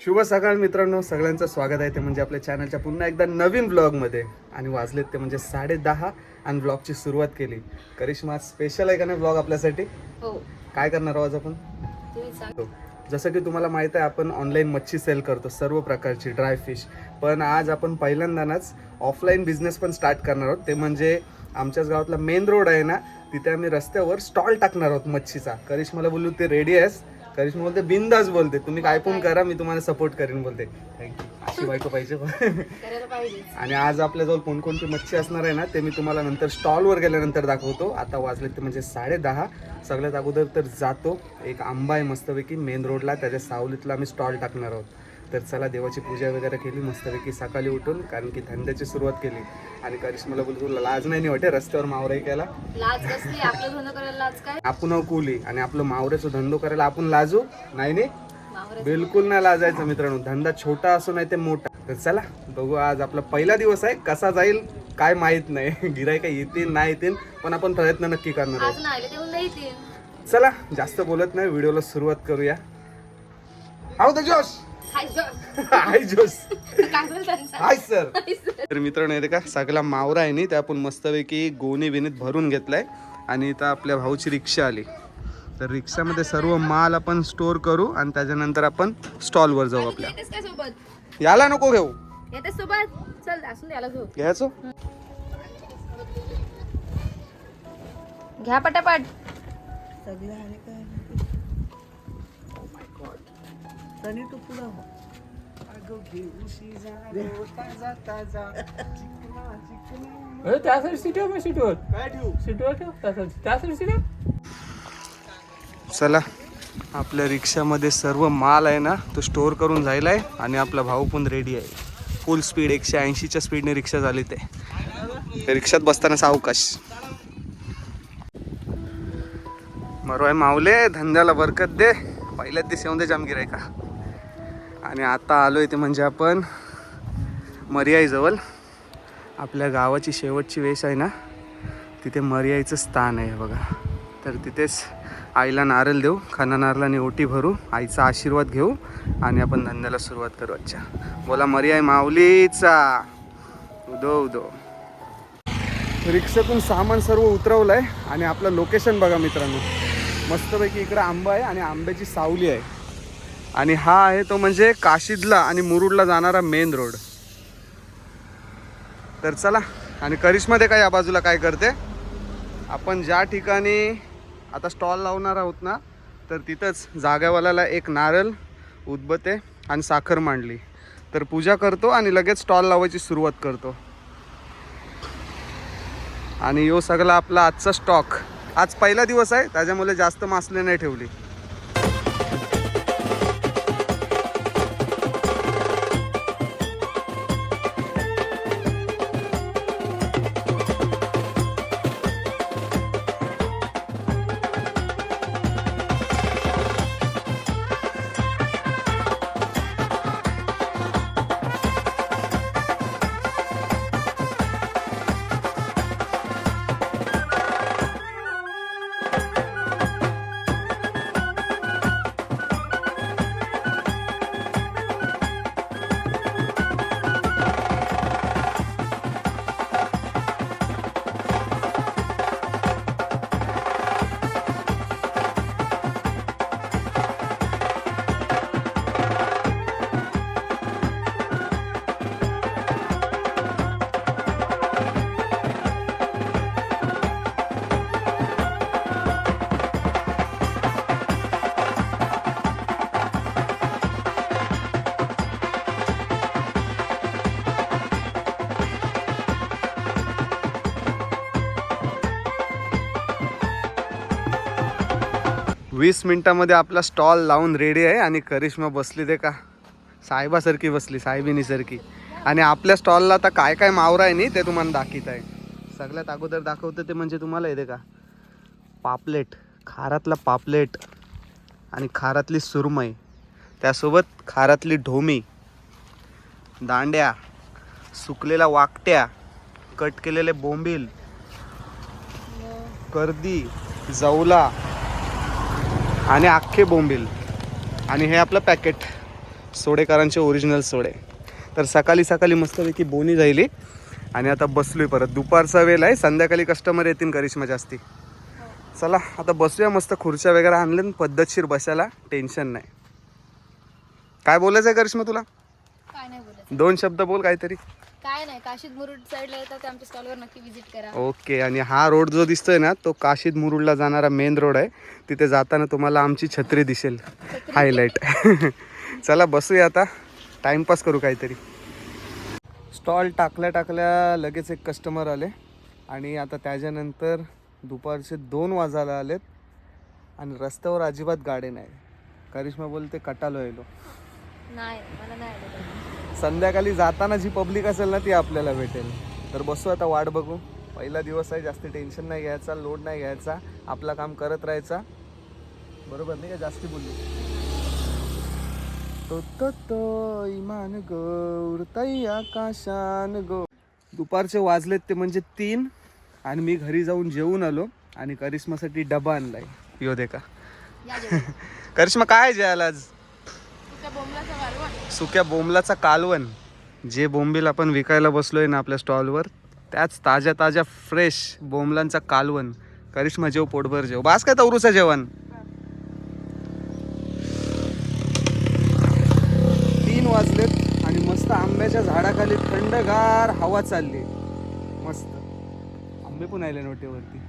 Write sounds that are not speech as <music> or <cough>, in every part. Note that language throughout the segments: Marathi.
शुभ सकाळ मित्रांनो सगळ्यांचं स्वागत आहे. ते म्हणजे आपल्या चॅनलच्या पुन्हा एकदा नवीन ब्लॉगमध्ये आणि वाजलेत ते म्हणजे साडे दहा आणि ब्लॉगची सुरुवात केली. करिश्मा स्पेशल आहे का नाही ब्लॉग आपल्यासाठी? हो. काय करणार आहोत आपण? हो. जसं की तुम्हाला माहीत आहे आपण ऑनलाईन मच्छी सेल करतो सर्व प्रकारची ड्राय फिश पण आज आपण पहिल्यांदाच ऑफलाईन बिझनेस पण स्टार्ट करणार आहोत. ते म्हणजे आमच्याच गावातला मेन रोड आहे ना तिथे आम्ही रस्त्यावर स्टॉल टाकणार आहोत मच्छीचा. करिश्माला बोलू ते रेडी आहेस? करिश्मा बोलते बिंदास बोलते. तुम्ही काय पण करा मी तुम्हाला सपोर्ट करेन बोलते. थँक्यू अशी बायको पाहिजे. आणि आज आपल्याजवळ कोणकोणती मच्छी असणार आहे ना ते मी तुम्हाला नंतर स्टॉलवर गेल्यानंतर दाखवतो. आता वाजले ते म्हणजे साडे दहा सगळ्यात अगोदर तर जातो. एक आंबा आहे मस्तपैकी मेन रोडला त्याच्या सावलीतला आम्ही स्टॉल टाकणार आहोत. तर चला देवाची पूजा वगैरे केली मस्तपैकी सकाळी उठून कारण की धंद्याची सुरुवात केली. आणि करिश्माला बोलतो तुला लाज नाही वाटे रस्त्यावर मावराई केला लाज कसली? आपलं धंदा करायला लाज काय? आपण कुली आणि आपलं मावऱ्याचं धंदो करायला आपण लाजू? नाही नाही मावरा बिलकुल नाही लाजायचं मित्रांनो. धंदा छोटा असो नाही ते मोठा. तर चला बघू आज आपला पहिला दिवस आहे. कसा जाईल काय माहीत नाही. <laughs> गिरायका येतील नाही येतील पण आपण प्रयत्न नक्की करणार आहोत. चला जास्त बोलत नाही. व्हिडिओला सुरुवात करूया. द जोश हाय जॉ- हाय सर तर मित्रांनो येते का सगळा मावरा आहे नी ते आपण मस्तपैकी गोणी बिनीत भरून घेतलाय. आणि इथं आपल्या भाऊची रिक्षा आली. तर रिक्षामध्ये सर्व माल आपण स्टोअर करू आणि त्याच्यानंतर आपण स्टॉलवर जाऊ आपल्या. येतेस काय सोबत? याला नको घेऊ. येतेस सोबत? चल असून द्यायला घेऊ. घ्यायचो? घ्या पटापट. अरे त्यासाठी सीटवर मग सीटवर काय ठेवू सीटवर ठेव त्यासाठी त्यासाठी सीटवर चला आपल्या रिक्षामध्ये सर्व माल आहे ना तो स्टोअर करून जायला आहे आणि आपला भाऊ पण रेडी आहे. फुल स्पीड एकशे ऐंशीच्या स्पीडने रिक्षा झाली ते. त्या रिक्षात बसताना सावकाश. मरोय मावले धंद्याला बरकत दे. पहिल्याच दिवस येऊन दे जामगिराय का? आणि आता आलोय ते म्हणजे आपण मर्याईजवळ. आपल्या गावाची शेवटची वेश आहे ना तिथे मर्याईचं स्थान आहे बघा. तर तिथेच आईला नारळ देऊ खाना नारळाने ओटी भरू आईचा आशीर्वाद घेऊ आणि आपण धंद्याला सुरुवात करू अच्छा बोला मर्याय माऊलीचा. उदो उदो. रिक्षातून सामान सर्व उतरवलं आहे आणि आपलं लोकेशन बघा मित्रांनो. मस्तपैकी इकडं आंबा आहे आणि आंब्याची सावली आहे. आणि हा आहे तो म्हणजे काशीदला आणि मुरुडला जाणारा मेन रोड तर चला आणि करिश्मध्ये काय या बाजूला काय करते? आपण ज्या ठिकाणी आता स्टॉल लावणार आहोत ना तर तिथंच जागावाल्याला एक नारळ उदबते आणि साखर मांडली. तर पूजा करतो आणि लगेच स्टॉल लावायची सुरुवात करतो. आणि यो सगळा आपला आजचा स्टॉक आज पहिला दिवस आहे त्याच्यामुळे जास्त मासले नाही ठेवली. वीस मिनटामध्ये आपला स्टॉल लावून रेडी आहे आणि करिश्मा बसली ते का? साहेबासारखी बसली साहेबिनीसारखी. आणि आपल्या स्टॉलला आता काय काय मावरा आहे नाही ते तुम्हाला दाखीत आहे. सगळ्यात अगोदर दाखवतं ते म्हणजे तुम्हाला येते का? पापलेट खारातला पापलेट आणि खारातली सुरमई. त्यासोबत खारातली ढोमी दांड्या सुकलेल्या वाकट्या कट केलेले बोंबील कर्दी जवला आणि अख्खे बोंबील. आणि हे आपलं पॅकेट सोडेकरांचे ओरिजिनल सोडे. तर सकाळी सकाळी मस्तपैकी बोनी जायली आणि आता बसलोय परत. दुपारचा वेळ आहे. संध्याकाळी कस्टमर येतील करिश्मा जास्ती. चला आता बसूया मस्त खुर्च्या वगैरे आणल्या न पद्धतशीर बसायला टेन्शन नाही. काय बोलायचं आहे करिश्मा तुला? काय नाही बोलत दोन शब्द बोल काहीतरी. काय नाही काशीद मुरुड साईडला येतात आमच्या स्टॉलवर नक्की विजिट करा. ओके आणि हा रोड जो दिसतोय ना तो काशीद मुरुडला जाणारा मेन रोड आहे. तिथे जाताना तुम्हाला आमची छत्री दिसेल हायलाईट <laughs> चला बसूया आता. टाइमपास करू काहीतरी. स्टॉल टाकल्या टाकल्या लगेच एक कस्टमर आले. आणि आता त्याच्यानंतर दुपारचे दोन वाजायला आलेत. आणि रस्त्यावर अजिबात गाडी नाही. करिश्मा बोलते कटालो येलो. नाही मला नाही संध्याकाळी जाताना जी पब्लिक असेल ना ती आपल्याला भेटेल. तर बसू आता वाट बघू. पहिला दिवस आहे जास्त टेन्शन नाही घ्यायचा लोड नाही घ्यायचा. आपलं काम करत राहायचा. बरोबर नाही का? जास्ती बोलू तो तो तो इमान गौर तई आकाशान गो दुपारचे वाजलेत ते म्हणजे तीन. आणि मी घरी जाऊन जेवून आलो. आणि करिश्मासाठी डबा आणलाय. यो दे का <laughs> करिश्मा काय जेवायला आज? सुक्या बोंबलाचा कालवण जे बोंबील आपण विकायला बसलोय ना आपल्या स्टॉलवर त्याच ताज्या ताज्या फ्रेश बोंबलांचा कालवण. करिश्मा जेव पोटभर जेव. बास काय तवरूचं जेवण? तीन वाजलेत आणि मस्त आंब्याच्या झाडाखाली थंडगार हवा चालली. मस्त. आंबे पण आले नोटेवरती.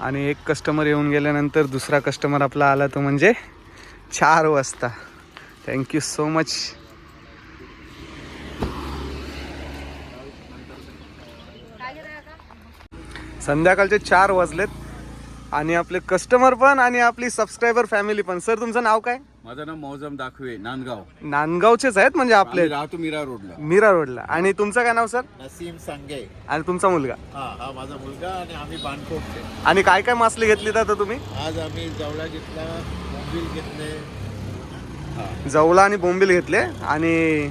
आणि एक कस्टमर येऊन गेल्यानंतर दुसरा कस्टमर आपला आला तो म्हणजे चार वाजता. थँक्यू सो मच संध्याकाळचे चार वाजलेत आणि आपले कस्टमर पण आणि आपली सबस्क्रायबर फॅमिली पण. सर तुमचं नाव काय? माझं नाव मौजम दाखवे नांदगाव. नांदगावचेच आहेत म्हणजे आपले? राहतो मीरा रोडला. मीरा रोडला. आणि तुमचं काय नाव सर नसीम संगे. आणि तुमचा मुलगा? हा हा माझा मुलगा आणि आम्ही बाणकोटचे. आणि काय काय मासली घेतली तर तुम्ही? आज आम्ही जवळा घेतला मोबिल घेतले. जवळा आणि बोंबील घेतले आणि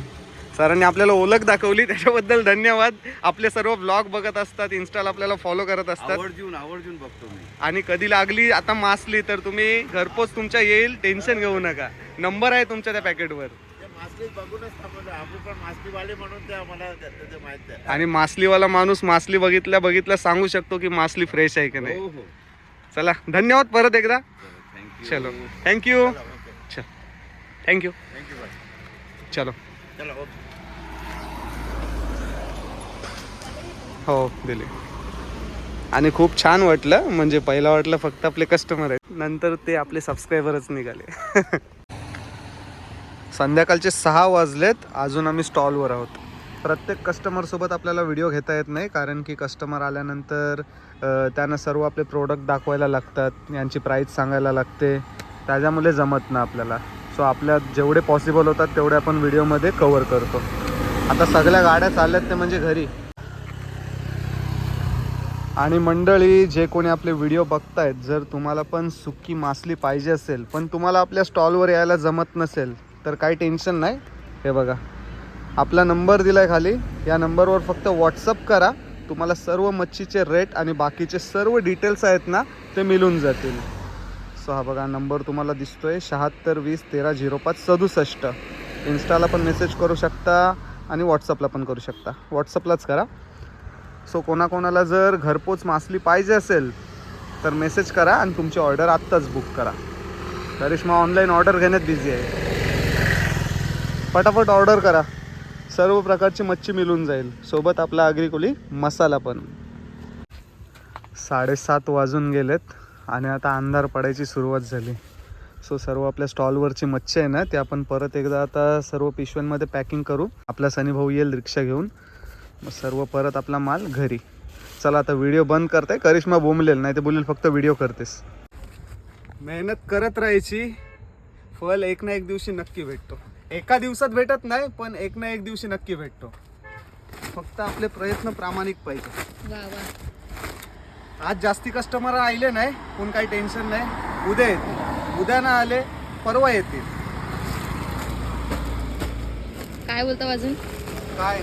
सरांनी आपल्याला ओळख दाखवली. त्याच्याबद्दल धन्यवाद. आपले सर्व ब्लॉग बघत असतात इन्स्टाला आपल्याला फॉलो करत असतात. आवर्जून आवर्जून बघतो मी. आणि कधी लागली आता मासली तर तुम्ही घरपोच तुमच्या येईल टेन्शन घेऊ नका. नंबर आहे तुमच्या त्या पॅकेटवर मासली बघूनच थांबवलं. आपण पण मासलीवाले म्हणून ते आम्हाला त्याचं माहीत आहे. आणि मासलीवाला माणूस मासली बघितल्या बघितल्या सांगू शकतो की मासली फ्रेश आहे की नाही. हो हो. चला धन्यवाद परत एकदा. चलो. थँक्यू थँक्यू थँक्यू बाय चलो हो दिले. आणि खूप छान वाटलं म्हणजे पहिला वाटलं फक्त आपले कस्टमर आहेत. नंतर ते आपले सबस्क्रायबरच निघाले. <laughs> संध्याकाळचे सहा वाजलेत अजून आम्ही स्टॉलवर आहोत. प्रत्येक कस्टमरसोबत आपल्याला व्हिडिओ घेता येत नाही कारण की कस्टमर आल्यानंतर त्यांना सर्व आपले प्रोडक्ट दाखवायला लागतात यांची प्राईस सांगायला लागते. त्याच्यामुळे जमत ना आपल्याला. सो आपल्या जेवढे पॉसिबल होतात तेवढे आपण व्हिडिओमध्ये कवर करतो. आता सगळ्या गाड्या चालल्यात ते म्हणजे घरी. आणि मंडळी जे कोणी आपले व्हिडिओ बघतायत जर तुम्हाला पण सुकी मासली पाहिजे असेल पण तुम्हाला आपल्या स्टॉलवर यायला जमत नसेल तर काही टेन्शन नाही. हे बघा. आपला नंबर दिला आहे खाली. या नंबरवर फक्त व्हॉट्सअप करा. तुम्हाला सर्व मच्छीचे रेट आणि बाकीचे सर्व डिटेल्स आहेत ना ते मिळून जातील. सो हा बघा नंबर तुम्हाला दिसतो आहे शहात्तर वीस तेरा झिरो पाच सदुसष्ट. इन्स्टाला पण मेसेज करू शकता आणि व्हॉट्सअपला पण करू शकता. व्हॉट्सअपलाच करा. सो कोणाकोणाला जर घरपोच मासली पाहिजे असेल तर मेसेज करा आणि तुमची ऑर्डर आत्ताच बुक करा. करिश्मा ऑनलाईन ऑर्डर घेण्यात बिझी आहे. पटापट ऑर्डर करा. सर्व प्रकारची मच्छी मिळून जाईल. सोबत आपला अग्रिकोली मसाला पण. साडेसात वाजून गेलेत. आणि आता अंधार पडायची सुरुवात झाली. सो सर्व आपल्या स्टॉलवरची मच्छी आहे ना ते आपण परत एकदा आता सर्व पिशव्यांमध्ये पॅकिंग करू. आपला सनी भाऊ येईल रिक्षा घेऊन. मग सर्व परत आपला माल घरी. चला आता व्हिडिओ बंद करताय करिश्मा बोंबलेल नाही ते बोलेल फक्त व्हिडिओ करतेस. मेहनत करत राहायची. फल एक ना एक दिवशी नक्की भेटतो. एका दिवसात भेटत नाही पण एक ना एक दिवशी नक्की भेटतो. फक्त आपले प्रयत्न प्रामाणिक पाहिजे. वा वा. आज जास्ती कस्टमर आले नाही पण काही टेन्शन नाही. उद्या येतील. उद्या ना आले परवा येतील. काय बोलता अजून काय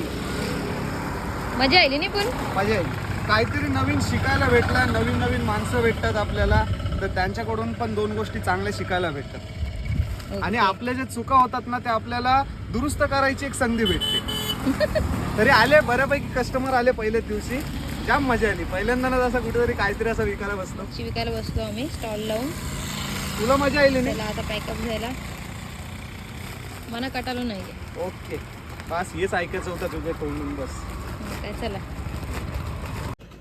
मजा आली नाही पण? मजा येईल काहीतरी नवीन शिकायला भेटला नवीन नवीन माणसं भेटतात आपल्याला तर त्यांच्याकडून पण दोन गोष्टी चांगल्या शिकायला भेटतात. आणि आपल्या ज्या चुका होतात ना त्या आपल्याला दुरुस्त करायची एक संधी भेटते. <laughs> तरी आले बऱ्यापैकी कस्टमर आले पहिल्याच दिवशी. जाम मजा आली? पहिल्यांदा ना जसा कुठेतरी काहीतरी असं विकायला बसतो विकायला बसतो आम्ही स्टॉल लावून. तुला मजा आली नाही? त्याला आता पॅकअप झाला मना कटालो नाही ओके. बस हेच ऐकायचं होतं तुझ्या तोंडून बस. काय चला.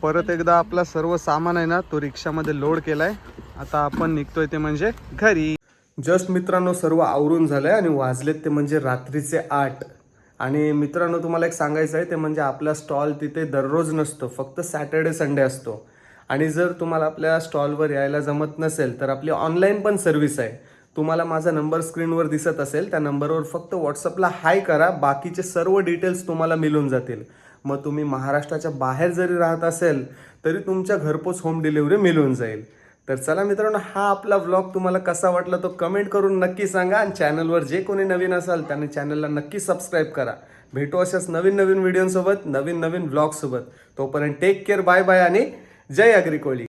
परत एकदा आपला सर्व सामान आहे ना तो रिक्षामध्ये लोड केलाय. आता आपण निघतोय ते म्हणजे घरी. जस्ट मित्रांनो सर्व आवरून झालंय आणि वाजलेत ते म्हणजे रात्रीचे आठ. आणि मित्रांनो तुम्हाला एक सांगायचं आहे ते म्हणजे आपला स्टॉल तिथे दररोज नसतो फक्त सॅटर्डे संडे असतो. आणि जर तुम्हाला आपल्या स्टॉलवर यायला जमत नसेल तर आपली ऑनलाईन पण सर्व्हिस आहे. तुम्हाला माझा नंबर स्क्रीनवर दिसत असेल त्या नंबरवर फक्त व्हॉट्सअपला हाय करा बाकीचे सर्व डिटेल्स तुम्हाला मिळून जातील. मग तुम्ही महाराष्ट्राच्या बाहेर जरी राहत असेल तरी तुमच्या घरपोच होम डिलिव्हरी मिळून जाईल. तर चला मित्रांनो हा आपला व्लॉग तुम्हाला कसा वाटला तो कमेंट करून नक्की सांगा आणि चॅनलवर जे कोणी नवीन असाल त्यांनी चॅनलला नक्की सबस्क्राईब करा. भेटू अशाच नवीन नवीन व्हिडिओसोबत नवीन नवीन व्लॉगसोबत तोपर्यंत टेक केअर बाय बाय आणि जय अग्रिकोळी